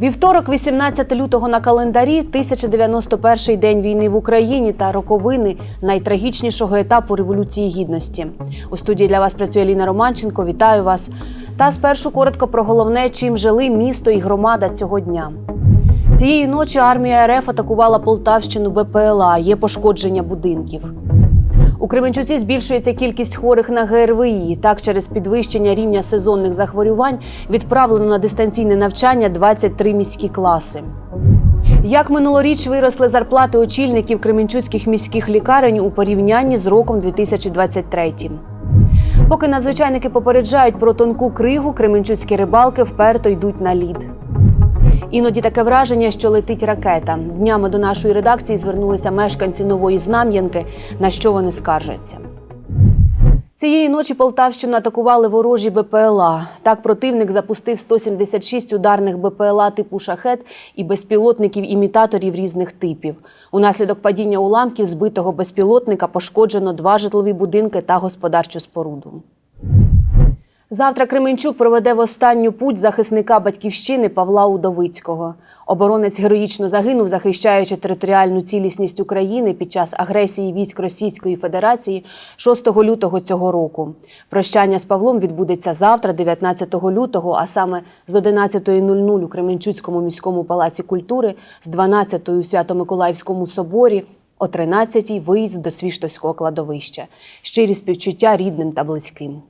Вівторок, 18 лютого на календарі, 1091 день війни в Україні та роковини найтрагічнішого етапу Революції Гідності. У студії для вас працює Ліна Романченко. Вітаю вас. Та спершу коротко про головне, чим жили місто і громада цього дня. Цієї ночі армія РФ атакувала Полтавщину БПЛА. Є пошкодження будинків. У Кременчуці збільшується кількість хворих на ГРВІ. Так, через підвищення рівня сезонних захворювань відправлено на дистанційне навчання 23 міські класи. Як минулоріч виросли зарплати очільників кременчуцьких міських лікарень у порівнянні з роком 2023? Поки надзвичайники попереджають про тонку кригу, кременчуцькі рибалки вперто йдуть на лід. Іноді таке враження, що летить ракета. Днями до нашої редакції звернулися мешканці нової знам'янки, на що вони скаржаться. Цієї ночі Полтавщину атакували ворожі БПЛА. Так противник запустив 176 ударних БПЛА типу шахет і безпілотників-імітаторів різних типів. Унаслідок падіння уламків збитого безпілотника пошкоджено два житлові будинки та господарчу споруду. Завтра Кременчук проведе в останню путь захисника батьківщини Павла Удовицького. Оборонець героїчно загинув, захищаючи територіальну цілісність України під час агресії військ Російської Федерації 6 лютого цього року. Прощання з Павлом відбудеться завтра, 19 лютого, а саме з 11.00 у Кременчуцькому міському палаці культури, з 12 у Свято-Миколаївському соборі. О 13-й виїзд до Свіштовського кладовища. Щирі співчуття рідним та близьким.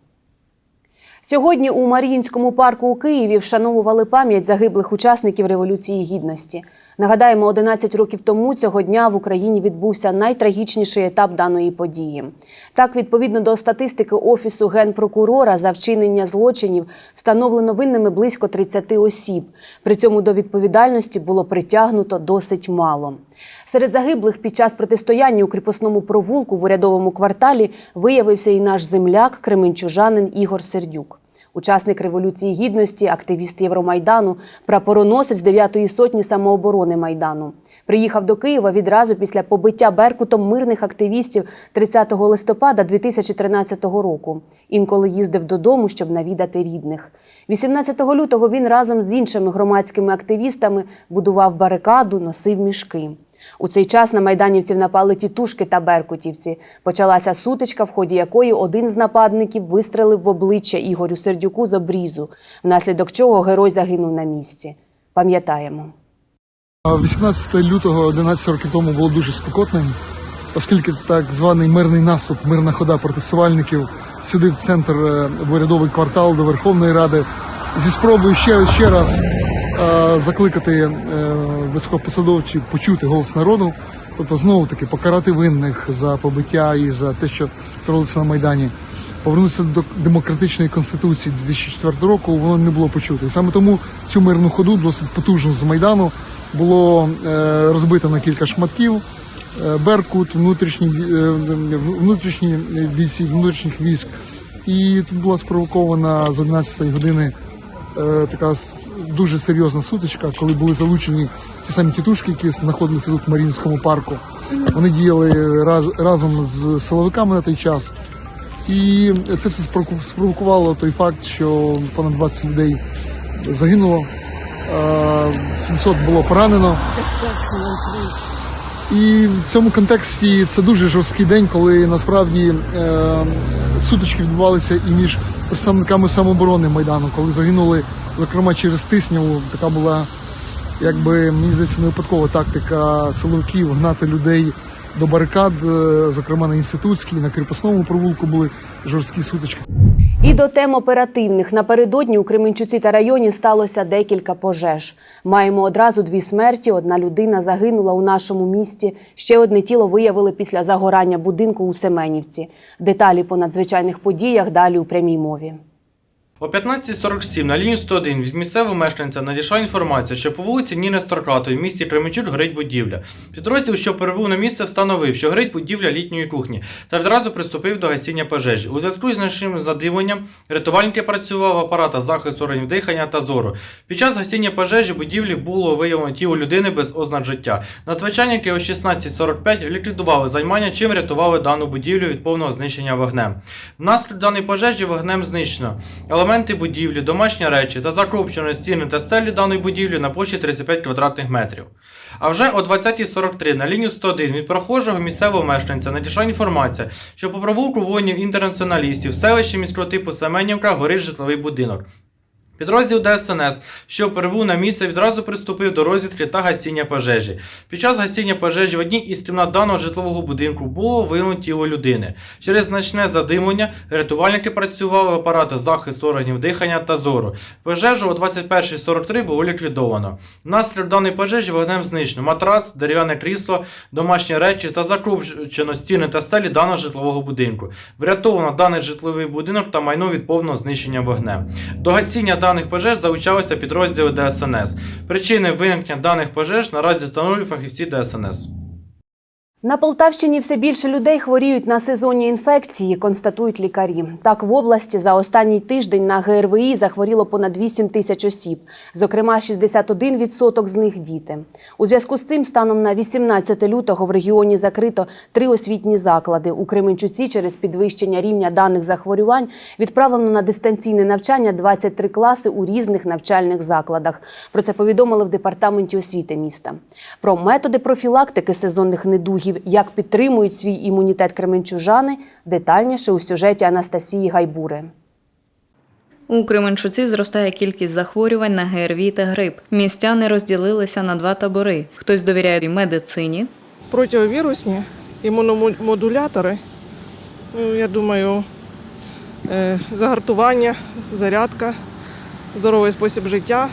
Сьогодні у Маріїнському парку у Києві вшановували пам'ять загиблих учасників Революції Гідності. Нагадаємо, 11 років тому цього дня в Україні відбувся найтрагічніший етап даної події. Так, відповідно до статистики Офісу генпрокурора за вчинення злочинів встановлено винними близько 30 осіб. При цьому до відповідальності було притягнуто досить мало. Серед загиблих під час протистояння у кріпосному провулку в урядовому кварталі виявився і наш земляк, кременчужанин Ігор Сердюк. Учасник Революції Гідності, активіст Євромайдану, прапороносець 9-ї сотні самооборони Майдану. Приїхав до Києва відразу після побиття Беркутом мирних активістів 30 листопада 2013 року. Інколи їздив додому, щоб навідати рідних. 18 лютого він разом з іншими громадськими активістами будував барикаду, носив мішки. У цей час на майданівців напали тітушки та беркутівці. Почалася сутичка, в ході якої один з нападників вистрелив в обличчя Ігорю Сердюку з обрізу, внаслідок чого герой загинув на місці. Пам'ятаємо. 18 лютого 11 років тому було дуже спекотним, оскільки так званий мирний наступ, мирна хода протестувальників сюди в центр е, в урядовий квартал до Верховної Ради зі спробою ще, ще раз закликати е, високопосадовців почути голос народу, тобто знову таки покарати винних за побиття і за те, що творилося на Майдані. Повернутися до демократичної конституції 2004 року воно не було почуто. І саме тому цю мирну ходу досить потужну з майдану було е, розбито на кілька шматків. Е, Беркут, внутрішні е, внутрішні бійці внутрішніх військ. І тут була спровокована з 11 години е, така дуже серйозна сутичка, коли були залучені ті самі тітушки, які знаходилися тут в Марінському парку. Вони діяли раз, разом з силовиками на той час. І це все спровокувало той факт, що понад 20 людей загинуло, е, 700 було поранено. І в цьому контексті це дуже жорсткий день, коли насправді е, сутички відбувалися і між представниками самооборони Майдану, коли загинули, зокрема через Тисняву, така була, якби мені здається, не випадкова тактика силовиків гнати людей до барикад, е, зокрема на інститутській, на кріпосному провулку були жорсткі сутички. І до тем оперативних напередодні у Кременчуці та районі сталося декілька пожеж. Маємо одразу дві смерті. Одна людина загинула у нашому місті. Ще одне тіло виявили після загорання будинку у Семенівці. Деталі по надзвичайних подіях далі у прямій мові. О 15.47 на лінію 101 від місцевого мешканця надійшла інформація, що по вулиці Ніни Сторкатої в місті Кременчук горить будівля. Підрозділ, що перебув на місце, встановив, що горить будівля літньої кухні, та відразу приступив до гасіння пожежі. У зв'язку з значним задимленням рятувальники працювали в апаратах захисту органів дихання та зору. Під час гасіння пожежі будівлі було виявлено тіло людини без ознак життя. Надзвичайники о 16.45 ліквідували займання, чим рятували дану будівлю від повного знищення вогнем. Внаслідок даної пожежі вогнем знищено елементи будівлі, домашні речі та закрупчені стіни та стелі даної будівлі на площі 35 квадратних метрів. А вже о 20.43 на лінію 101 від прохожого місцевого мешканця надійшла інформація, що по провулку воїнів інтернаціоналістів в селищі міського типу Семенівка горить житловий будинок. Підрозділ ДСНС, що прибув на місце, відразу приступив до розвідки та гасіння пожежі. Під час гасіння пожежі в одній із кімнат даного житлового будинку було виявлено тіло людини. Через значне задимлення рятувальники працювали в апаратах захисту органів дихання та зору. Пожежу о 21.43 було ліквідовано. Внаслідок даної пожежі вогнем знищено матрац, дерев'яне крісло, домашні речі та закрупчено стіни та стелі даного житлового будинку. Врятовано даний житловий будинок та майно від повного знищення вогнем. До гасіння даних пожеж залучалися підрозділи ДСНС. Причини виникнення даних пожеж наразі встановлюють фахівці ДСНС. На Полтавщині все більше людей хворіють на сезонні інфекції, констатують лікарі. Так, в області за останній тиждень на ГРВІ захворіло понад 8 тисяч осіб. Зокрема, 61% з них діти. У зв'язку з цим станом на 18 лютого в регіоні закрито три освітні заклади. У Кременчуці через підвищення рівня даних захворювань відправлено на дистанційне навчання 23 класи у різних навчальних закладах. Про це повідомили в департаменті освіти міста. Про методи профілактики сезонних недугів, як підтримують свій імунітет кременчужани, детальніше у сюжеті Анастасії Гайбури. У Кременчуці зростає кількість захворювань на ГРВІ та грип. Містяни розділилися на два табори. Хтось довіряє медицині, противовірусні імуномодулятори. Ну, я думаю, е, загартування, зарядка, здоровий спосіб життя.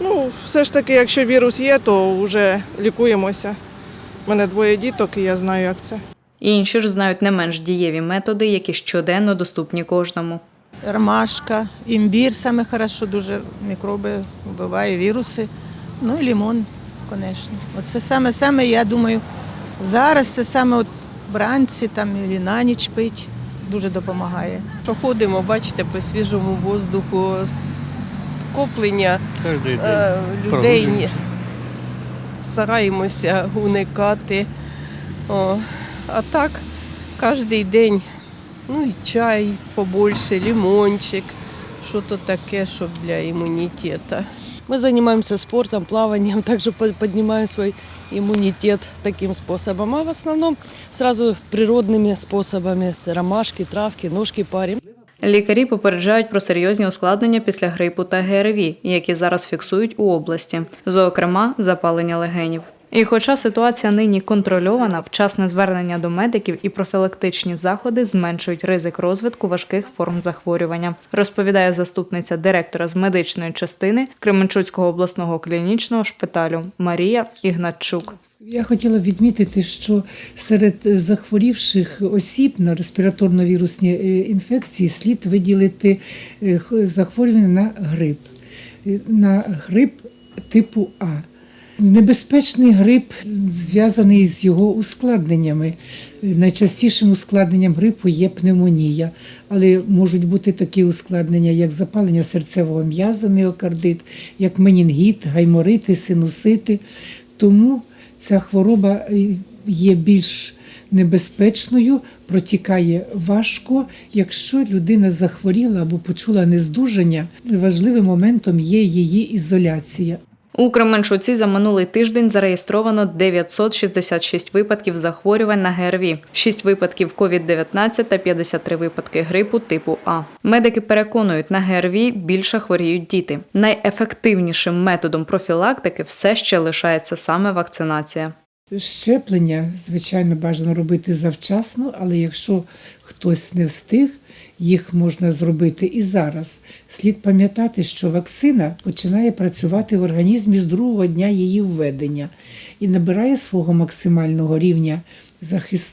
Ну, все ж таки, якщо вірус є, то вже лікуємося. У мене двоє діток, і я знаю, як це. інші ж знають не менш дієві методи, які щоденно доступні кожному. ромашка, імбір саме хорошо, дуже мікроби вбиває, віруси. Ну і лимон, звісно. Оце саме, саме, я думаю, зараз це саме от вранці там і на ніч пить дуже допомагає. Що ходимо, бачите, по свіжому воздуху, скоплення е, людей стараємося уникати. О, а так, кожен день, ну і чай побольше, лимончик, що то таке, щоб для імунітету. Мы занимаемся спортом, плаванием, также по- поднимаем свой иммунитет таким способом. А в основном сразу природными способами. Ромашки, травки, ножки парим. Лікарі попереджають про серйозні ускладнення після грипу та ГРВІ, які зараз фіксують у області, зокрема запалення легенів. І хоча ситуація нині контрольована, вчасне звернення до медиків і профілактичні заходи зменшують ризик розвитку важких форм захворювання, розповідає заступниця директора з медичної частини Кременчуцького обласного клінічного шпиталю Марія Ігнатчук. Я хотіла відмітити, що серед захворівших осіб на респіраторно-вірусні е, інфекції слід виділити е, захворювання на грип, Е, на грип типу А. Небезпечний грип зв'язаний з його ускладненнями. Найчастішим ускладненням грипу є пневмонія, але можуть бути такі ускладнення, як запалення серцевого м'яза, міокардит, як менінгіт, гайморити, синусити. Тому ця хвороба е, є більш небезпечною, протікає важко. Якщо людина захворіла або почула нездужання, важливим моментом є її ізоляція. У Кременчуці за минулий тиждень зареєстровано 966 випадків захворювань на ГРВІ, 6 випадків COVID-19 та 53 випадки грипу типу А. Медики переконують, на ГРВІ більше хворіють діти. Найефективнішим методом профілактики все ще лишається саме вакцинація. Щеплення, звичайно, бажано робити завчасно, але якщо хтось не встиг, їх можна зробити і зараз. Слід пам'ятати, що вакцина починає працювати в організмі з другого дня її введення і набирає свого максимального рівня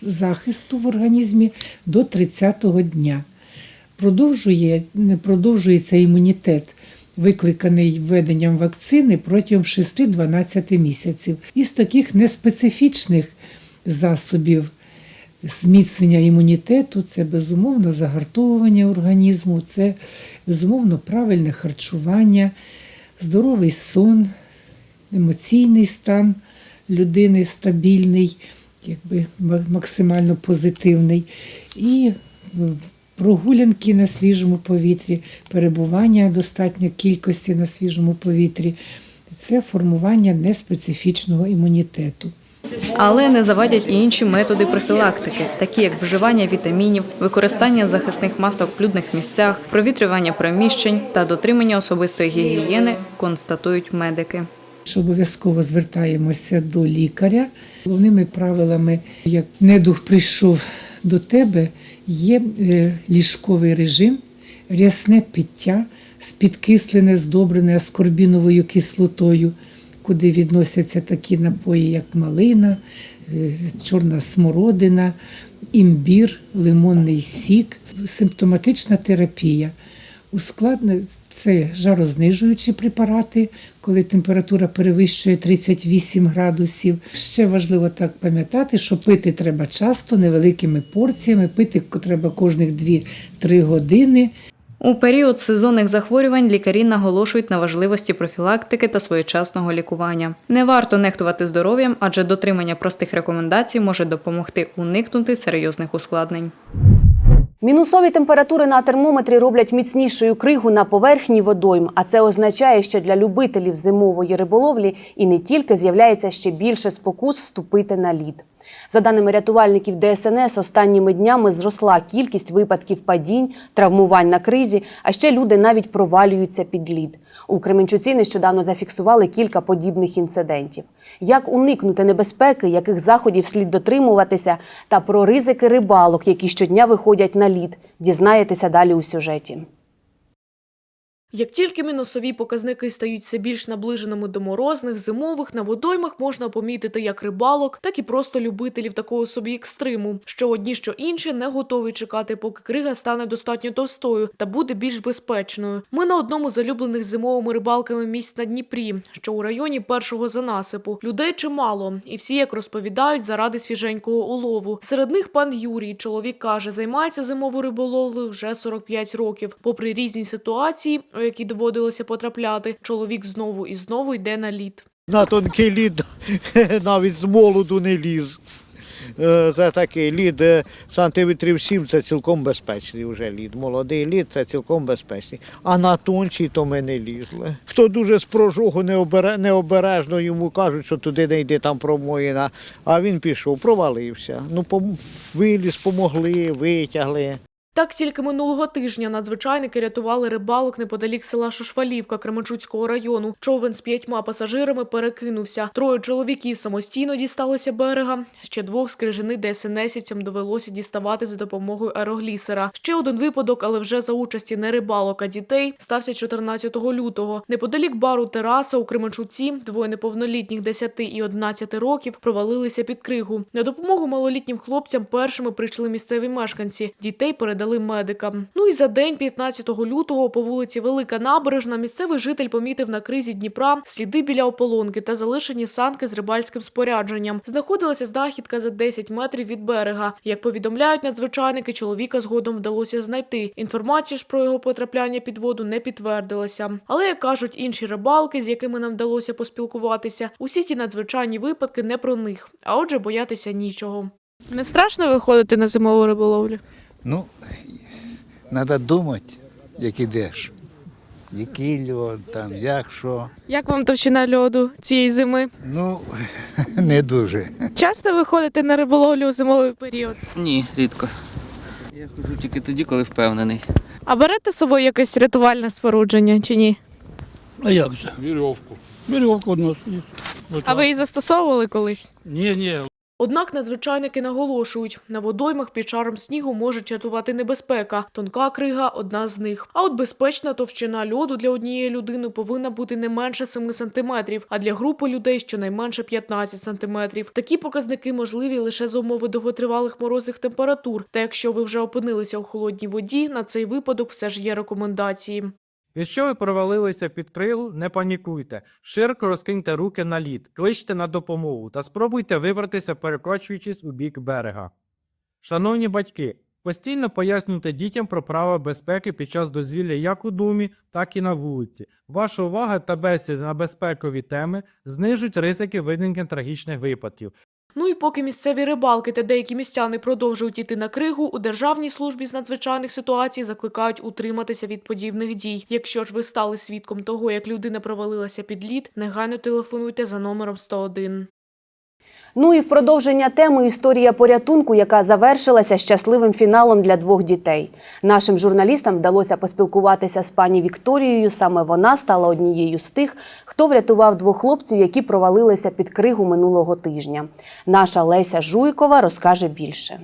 захисту в організмі до 30-го дня. продовжує, продовжується імунітет, викликаний введенням вакцини протягом 6-12 місяців. Із таких неспецифічних засобів зміцнення імунітету це безумовно загартовування організму, це безумовно правильне харчування, здоровий сон, емоційний стан людини стабільний, якби максимально позитивний. І е, прогулянки на свіжому повітрі, перебування достатньої кількості на свіжому повітрі це формування неспецифічного імунітету. Але не завадять і інші методи профілактики, такі як вживання вітамінів, використання захисних масок в людних місцях, провітрювання приміщень та дотримання особистої гігієни, констатують медики. що обов'язково звертаємося до лікаря. Головними правилами, як недух прийшов до тебе, є е, ліжковий режим, рясне пиття, спідкислене, здобрене аскорбіновою кислотою, куди відносяться такі напої, як малина, е, чорна смородина, імбір, лимонний сік, симптоматична терапія. Ускладне це жарознижуючі препарати, коли температура перевищує 38 градусів. Ще важливо так пам'ятати, що пити треба часто, невеликими порціями, пити треба кожних 2-3 години. У період сезонних захворювань лікарі наголошують на важливості профілактики та своєчасного лікування. Не варто нехтувати здоров'ям, адже дотримання простих рекомендацій може допомогти уникнути серйозних ускладнень. Мінусові температури на термометрі роблять міцнішою кригу на поверхні водойм, а це означає, що для любителів зимової риболовлі і не тільки з'являється ще більше спокус вступити на лід. За даними рятувальників ДСНС, останніми днями зросла кількість випадків падінь, травмувань на кризі, а ще люди навіть провалюються під лід. У Кременчуці нещодавно зафіксували кілька подібних інцидентів. Як уникнути небезпеки, яких заходів слід дотримуватися, та про ризики рибалок, які щодня виходять на лід, дізнаєтеся далі у сюжеті. Як тільки мінусові показники стають все більш наближеними до морозних, зимових, на водоймах можна помітити як рибалок, так і просто любителів такого собі екстриму, що одні, що інші не готові чекати, поки крига стане достатньо товстою та буде більш безпечною. Ми на одному з улюблених зимовими рибалками місць на Дніпрі, що у районі першого занасипу. Людей чимало, і всі, як розповідають, заради свіженького улову. Серед них пан Юрій, чоловік каже, займається зимовою риболовлею вже 45 років. Попри різні ситуації, які доводилося потрапляти, чоловік знову і знову йде на лід. На тонкий лід навіть з молоду не ліз. Е, Це такий лід е, сантиметрів 7 це цілком безпечний вже лід. Молодий лід це цілком безпечний. А на тонший то ми не лізли. Хто дуже з прожогу необережно йому кажуть, що туди не йди, там промоїна. А він пішов, провалився. Ну, виліз, помогли, витягли. Так тільки минулого тижня надзвичайники рятували рибалок неподалік села Шушвалівка Кременчуцького району. Човен з п'ятьма пасажирами перекинувся. Троє чоловіків самостійно дісталися берега. Ще двох з крижини ДСНСівцям довелося діставати за допомогою аероглісера. Ще один випадок, але вже за участі не рибалок, а дітей, стався 14 лютого. Неподалік бару Тераса у Кременчуці двоє неповнолітніх 10 і 11 років провалилися під кригу. На допомогу малолітнім хлопцям першими прийшли місцеві мешканці. Дітей передали медикам. Ну і за день, 15 лютого, по вулиці Велика Набережна, місцевий житель помітив на кризі Дніпра сліди біля ополонки та залишені санки з рибальським спорядженням. Знаходилася знахідка за 10 метрів від берега. Як повідомляють надзвичайники, чоловіка згодом вдалося знайти. Інформація ж про його потрапляння під воду не підтвердилася. Але як кажуть інші рибалки, з якими нам вдалося поспілкуватися, усі ті надзвичайні випадки не про них, а отже, боятися нічого. Не страшно виходити на зимову риболовлю? Ну, треба думати, як ідеш. Який льод, там, як що. Як вам товщина льоду цієї зими? Ну, не дуже. Часто виходите на риболовлю у зимовий період? Ні, рідко. Я ходжу тільки тоді, коли впевнений. А берете з собою якесь рятувальне спорудження чи ні? А як же? Вірьовку. Вірьовка у нас є. А ви її застосовували колись? Ні, ні, Однак надзвичайники наголошують, на водоймах під шаром снігу може чатувати небезпека. Тонка крига – одна з них. А от безпечна товщина льоду для однієї людини повинна бути не менше 7 сантиметрів, а для групи людей щонайменше 15 сантиметрів. Такі показники можливі лише за умови довготривалих морозних температур. Та якщо ви вже опинилися у холодній воді, на цей випадок все ж є рекомендації. Якщо ви провалилися під крил, не панікуйте. Широко розкиньте руки на лід, кличте на допомогу та спробуйте вибратися, перекочуючись у бік берега. Шановні батьки, постійно пояснюйте дітям про права безпеки під час дозвілля як у домі, так і на вулиці. Ваша увага та бесіда на безпекові теми знижують ризики виникнення трагічних випадків. Ну і поки місцеві рибалки та деякі містяни продовжують іти на кригу, у Державній службі з надзвичайних ситуацій закликають утриматися від подібних дій. Якщо ж ви стали свідком того, як людина провалилася під лід, негайно телефонуйте за номером 101. Ну і в продовження теми історія порятунку, яка завершилася щасливим фіналом для двох дітей. Нашим журналістам вдалося поспілкуватися з пані Вікторією. Саме вона стала однією з тих, хто врятував двох хлопців, які провалилися під кригу минулого тижня. Наша Леся Жуйкова розкаже більше.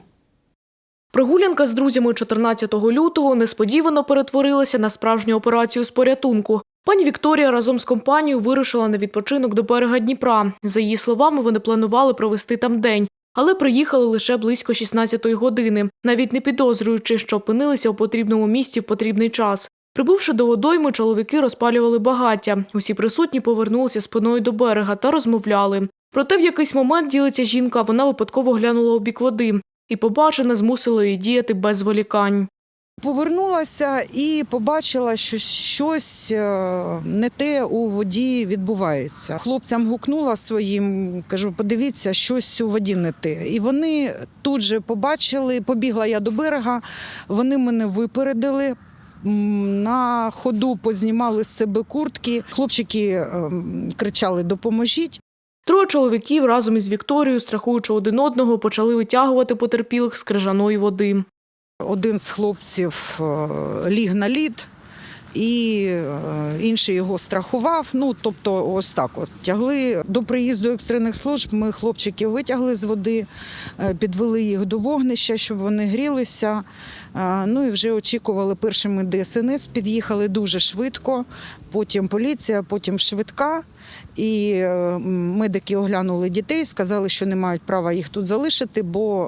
Прогулянка з друзями 14 лютого несподівано перетворилася на справжню операцію з порятунку. Пані Вікторія разом з компанією вирушила на відпочинок до берега Дніпра. За її словами, вони планували провести там день, але приїхали лише близько 16-ї години, навіть не підозрюючи, що опинилися у потрібному місці в потрібний час. Прибувши до водойми, чоловіки розпалювали багаття. Усі присутні повернулися спиною до берега та розмовляли. Проте в якийсь момент ділиться жінка, вона випадково глянула у бік води, і побачене змусило її діяти без зволікань. Повернулася і побачила, що щось е, не те у воді відбувається. Хлопцям гукнула своїм, кажу, подивіться, щось у воді не те. І вони тут же побачили, побігла я до берега, вони мене випередили. На ходу познімали з себе куртки. Хлопчики ем, кричали Допоможіть. Троє чоловіків разом із Вікторією, страхуючи один одного, почали витягувати потерпілих з крижаної води. Один з хлопців е, ліг на лід, і е, інший його страхував. Ну, тобто, ось так от тягли. До приїзду екстрених служб ми хлопчиків витягли з води, е, підвели їх до вогнища, щоб вони грілися. Е, Ну і вже очікували першими ДСНС, під'їхали дуже швидко. Потім поліція, потім швидка. І медики оглянули дітей, сказали, що не мають права їх тут залишити, бо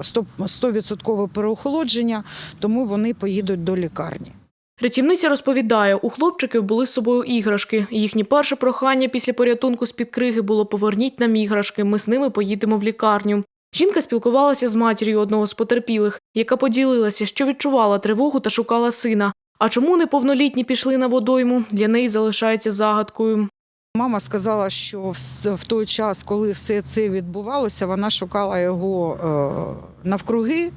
е, 100 100% переохолодження, тому вони поїдуть до лікарні. Рятівниця розповідає, у хлопчиків були з собою іграшки. Їхнє перше прохання після порятунку з-під криги було «поверніть нам іграшки, ми з ними поїдемо в лікарню». Жінка спілкувалася з матір'ю одного з потерпілих, яка поділилася, що відчувала тривогу та шукала сина. А чому неповнолітні пішли на водойму, для неї залишається загадкою. Мама сказала, що в той час, коли все це відбувалося, вона шукала його е, навкруги,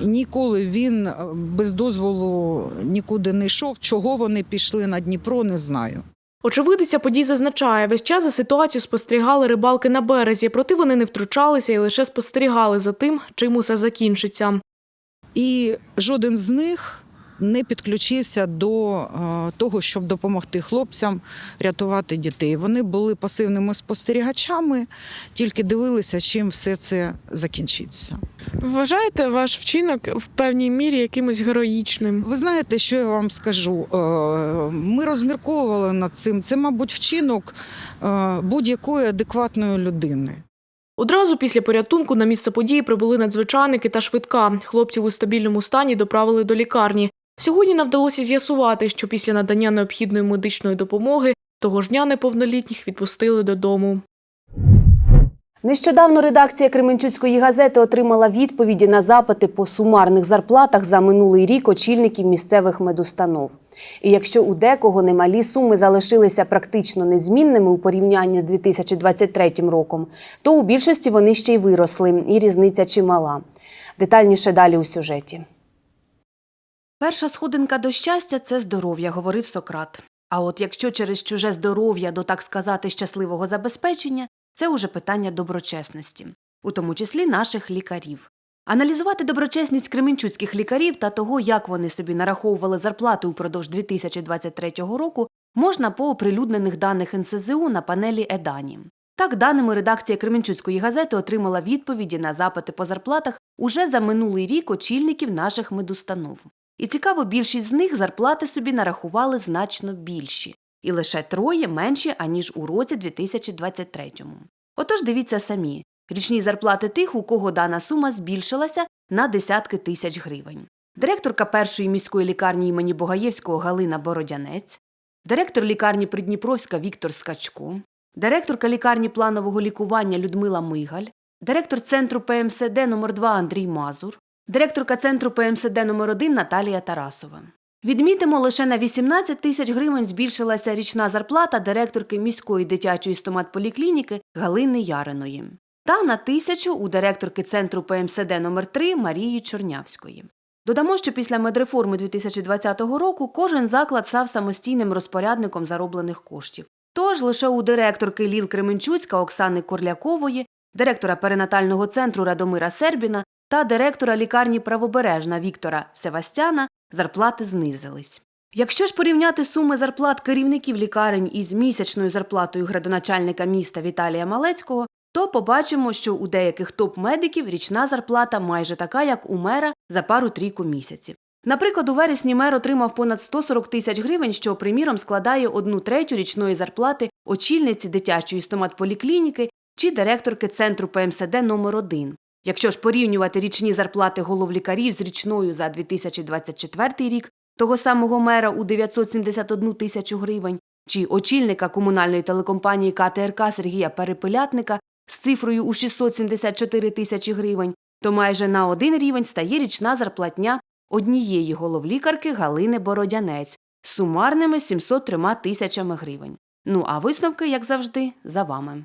і ніколи він е, без дозволу нікуди не йшов. Чого вони пішли на Дніпро, не знаю. Очевидиця подій зазначає, весь час за ситуацію спостерігали рибалки на березі, проте вони не втручалися і лише спостерігали за тим, чим усе закінчиться. І жоден з них не підключився до е, того, щоб допомогти хлопцям рятувати дітей. Вони були пасивними спостерігачами, тільки дивилися, чим все це закінчиться. Вважаєте ваш вчинок в певній мірі якимось героїчним? Ви знаєте, що я вам скажу? Е, Ми розмірковували над цим. Це, мабуть, вчинок е, будь-якої адекватної людини. Одразу після порятунку на місце події прибули надзвичайники та швидка. Хлопців у стабільному стані доправили до лікарні. Сьогодні нам вдалося з'ясувати, що після надання необхідної медичної допомоги того ж дня неповнолітніх відпустили додому. Нещодавно редакція Кременчуцької газети отримала відповіді на запити по сумарних зарплатах за минулий рік очільників місцевих медустанов. І якщо у декого немалі суми залишилися практично незмінними у порівнянні з 2023 роком, то у більшості вони ще й виросли, і різниця чимала. Детальніше далі у сюжеті. Перша сходинка до щастя це здоров'я, говорив Сократ. А от якщо через чуже здоров'я до так сказати щасливого забезпечення, це уже питання доброчесності, у тому числі наших лікарів. Аналізувати доброчесність кременчуцьких лікарів та того, як вони собі нараховували зарплати упродовж 2023 року, можна по оприлюднених даних НСЗУ на панелі Едані. Так, даними редакція Кременчуцької газети отримала відповіді на запити по зарплатах уже за минулий рік очільників наших медустанов. І цікаво, більшість з них зарплати собі нарахували значно більші, і лише троє менші, аніж у році 2023-му. Отож дивіться самі річні зарплати тих, у кого дана сума збільшилася на десятки тисяч гривень. Директорка першої міської лікарні імені Богаєвського Галина Бородянець, директор лікарні Придніпровська Віктор Скачко, директорка лікарні планового лікування Людмила Мигаль, директор центру ПМСД номер 2 Андрій Мазур, директорка центру ПМСД номер 1 Наталія Тарасова. Відмітимо, лише на 18 тисяч гривень збільшилася річна зарплата директорки міської дитячої стоматполіклініки Галини Яриної та на тисячу у директорки центру ПМСД номер 3 Марії Чорнявської. Додамо, що після медреформи 2020 року кожен заклад став самостійним розпорядником зароблених коштів. Тож лише у директорки Ліл Кременчуцька Оксани Корлякової, директора перинатального центру Радомира Сербіна та директора лікарні Правобережна Віктора Севастяна зарплати знизились. Якщо ж порівняти суми зарплат керівників лікарень із місячною зарплатою градоначальника міста Віталія Малецького, то побачимо, що у деяких топ-медиків річна зарплата майже така, як у мера за пару-трійку місяців. Наприклад, у вересні мер отримав понад 140 тисяч гривень, що, приміром, складає одну третю річної зарплати очільниці дитячої стоматполіклініки чи директорки центру ПМСД номер 1 Якщо ж порівнювати річні зарплати головлікарів з річною за 2024 рік, того самого мера у 971 тисячу гривень, чи очільника комунальної телекомпанії КТРК Сергія Перепелятника з цифрою у 674 тисячі гривень, то майже на один рівень стає річна зарплатня однієї головлікарки Галини Бородянець з сумарними 703 тисячами гривень. Ну а висновки, як завжди, за вами.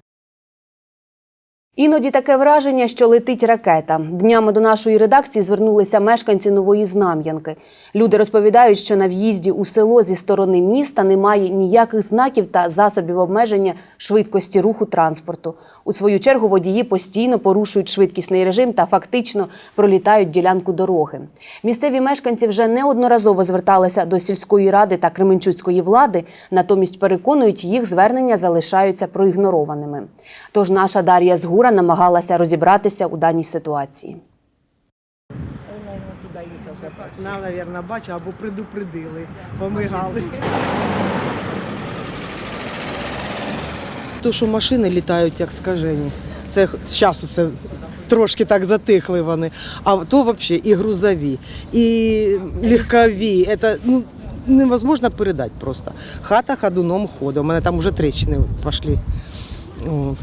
Іноді таке враження, що летить ракета. Днями до нашої редакції звернулися мешканці Нової Знам'янки. Люди розповідають, що на в'їзді у село зі сторони міста немає ніяких знаків та засобів обмеження швидкості руху транспорту. У свою чергу водії постійно порушують швидкісний режим та фактично пролітають ділянку дороги. Місцеві мешканці вже неодноразово зверталися до сільської ради та Кременчуцької влади, натомість переконують, їх звернення залишаються проігнорованими. Тож наша Дар'я Згура намагалася розібратися у даній ситуації. На, мабуть, бачу, або предупредили, помигали. То, що машини літають, як скажені. Це зараз це трошки так затихли вони. А то взагалі і грузові, і легкові. Це ну, невозможно передати просто. Хата ходуном ходить. У мене там вже тріщини пішли. От.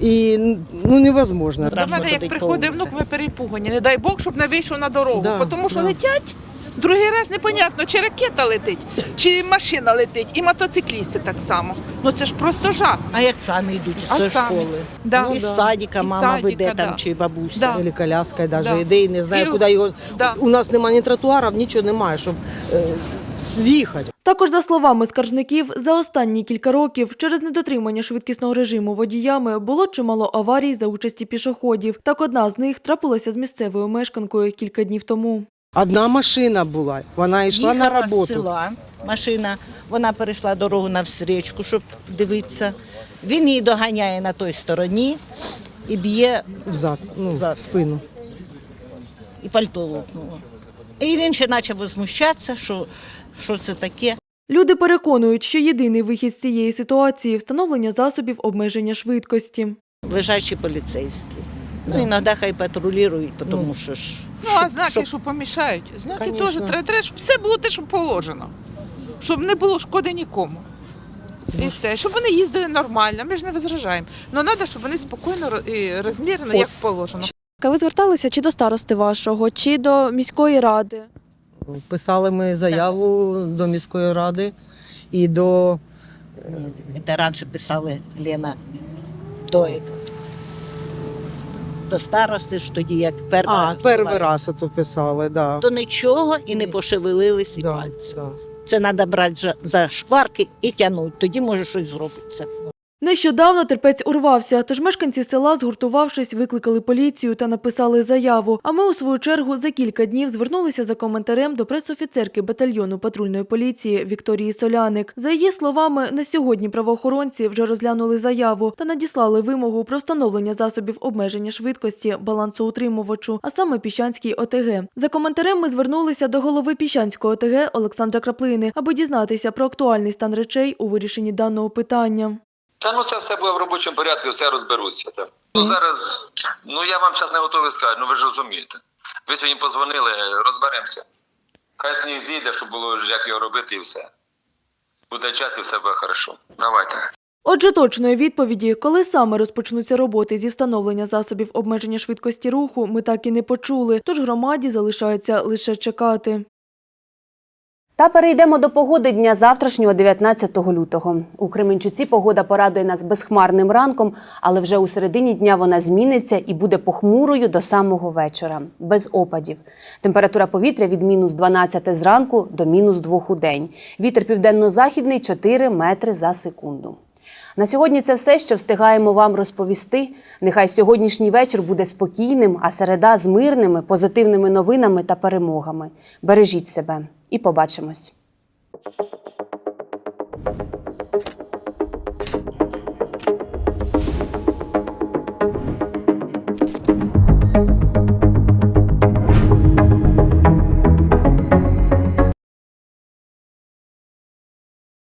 І ну невозможно. До мене як приходить внук, ми перепугані. Не дай Бог, щоб не вийшов на дорогу. Да, тому що да. летять. Другий раз непонятно, чи ракета летить, чи машина летить, і мотоциклісти так само. Ну це ж просто жах. А як самі йдуть А з самі? школи? Да. Із Ну, да. садика Із мама садика, веде там да. чи бабуся. Да. Или коляска навіть Да. йде і не знає, І- куди його. Да. У нас немає ні тротуарів, нічого немає, щоб е, з'їхати. Також, за словами скаржників, за останні кілька років через недотримання швидкісного режиму водіями було чимало аварій за участі пішоходів. Так одна з них трапилася з місцевою мешканкою кілька днів тому. Одна машина була, вона йшла на Їхала з роботу. села, машина, вона перейшла дорогу навстрічку, щоб дивитися. Він її доганяє на той стороні і б'є Взад, ну, в спину. і пальто лопнуло. І він ще почав возмущатися, що, що це таке. Люди переконують, що єдиний вихід з цієї ситуації встановлення засобів обмеження швидкості. Лежачі поліцейські. Ну, іноді хай патрулюють, тому що ж. Ну а знаки, що помішають, знаки Конечно. теж треба, треба, щоб все було те, що положено. Щоб не було шкоди нікому. І все, щоб вони їздили нормально, ми ж не возражаємо. Але треба, щоб вони спокійно і розмірно, як положено. Ви зверталися чи до старости вашого, чи до міської ради? Писали ми заяву до міської ради і до Це раніше писали Лена до, этого, до старости, ж тоді як перша. а, перший раз ото писали, да. То нічого і не пошевелилися. Да, пальці. да. Це треба брати за- за шкварки і тягнути, тоді може щось зробиться. Нещодавно терпець урвався, тож мешканці села, згуртувавшись, викликали поліцію та написали заяву. А ми, у свою чергу, за кілька днів звернулися за коментарем до пресофіцерки батальйону патрульної поліції Вікторії Соляник. За її словами, на сьогодні правоохоронці вже розглянули заяву та надіслали вимогу про встановлення засобів обмеження швидкості балансоутримувачу, а саме Піщанській ОТГ. За коментарем ми звернулися до голови Піщанської ОТГ Олександра Краплини, аби дізнатися про актуальний стан речей у вирішенні даного питання. Та ну це все буде в робочому порядку, все розберуться. Так. Ну зараз, ну я вам зараз не готовий сказати, ну ви ж розумієте. Ви сьогодні позвонили, розберемося. Хай сніг зійде, щоб було як його робити і все. Буде час і все буде хорошо. Давайте. Отже, точної відповіді, коли саме розпочнуться роботи зі встановлення засобів обмеження швидкості руху, ми так і не почули, тож громаді залишається лише чекати. Та перейдемо до погоди дня завтрашнього, 19 лютого. У Кременчуці погода порадує нас безхмарним ранком, але вже у середині дня вона зміниться і буде похмурою до самого вечора, без опадів. Температура повітря від мінус 12 зранку до мінус 2 у день. Вітер південно-західний 4 метри за секунду. На сьогодні це все, що встигаємо вам розповісти. Нехай сьогоднішній вечір буде спокійним, а середа з мирними, позитивними новинами та перемогами. Бережіть себе і побачимось.